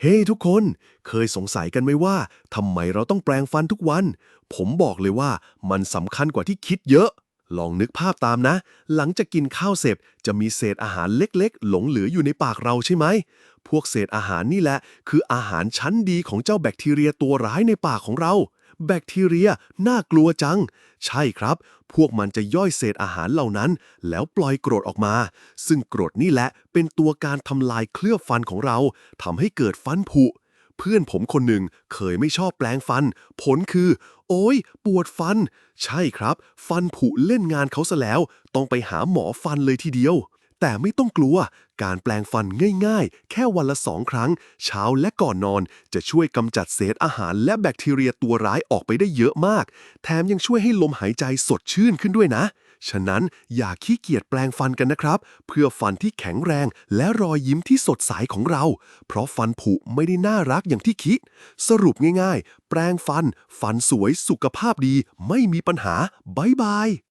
เฮ้ทุกคน เคยสงสัยกันไหมว่าทำไมเราต้องแปรงฟันทุกวัน ผมบอกเลยว่ามันสำคัญกว่าที่คิดเยอะ ลองนึกภาพตามนะ หลังจากกินข้าวเสร็จจะมีเศษอาหารเล็กๆ หลงเหลืออยู่ในปากเราใช่ไหม พวกเศษอาหารนี่แหละ คืออาหารชั้นดีของเจ้าแบคทีเรียตัวร้ายในปากของเรา แบคทีเรียน่ากลัวจัง ใช่ครับ พวกมันจะย่อยเศษอาหารเหล่านั้น แล้วปล่อยกรดออกมา ซึ่งกรดนี่แหละเป็นตัวการทำลายเคลือบฟันของเราทำให้เกิดฟันผุเพื่อนผมคนหนึ่งเคยไม่ชอบแปลงฟัน ผลคือ โอ้ยปวดฟัน ใช่ครับ ฟันผุเล่นงานเขาซะแล้ว ต้องไปหาหมอฟันเลยทีเดียว แต่ไม่ต้องกลัว การแปลงฟันง่ายๆ แค่วันละสองครั้ง เช้าและก่อนนอน จะช่วยกำจัดเศษอาหารและแบคทีเรียตัวร้ายออกไปได้เยอะมาก แถมยังช่วยให้ลมหายใจสดชื่นขึ้นด้วยนะ ฉะนั้นอย่าขี้เกียจแปลงฟันกันนะครับ เพื่อฟันที่แข็งแรงและรอยยิ้มที่สดใสของเรา เพราะฟันผุไม่ได้น่ารักอย่างที่คิด สรุปง่ายๆ แปลงฟัน ฟันสวยสุขภาพดี ไม่มีปัญหาบายบาย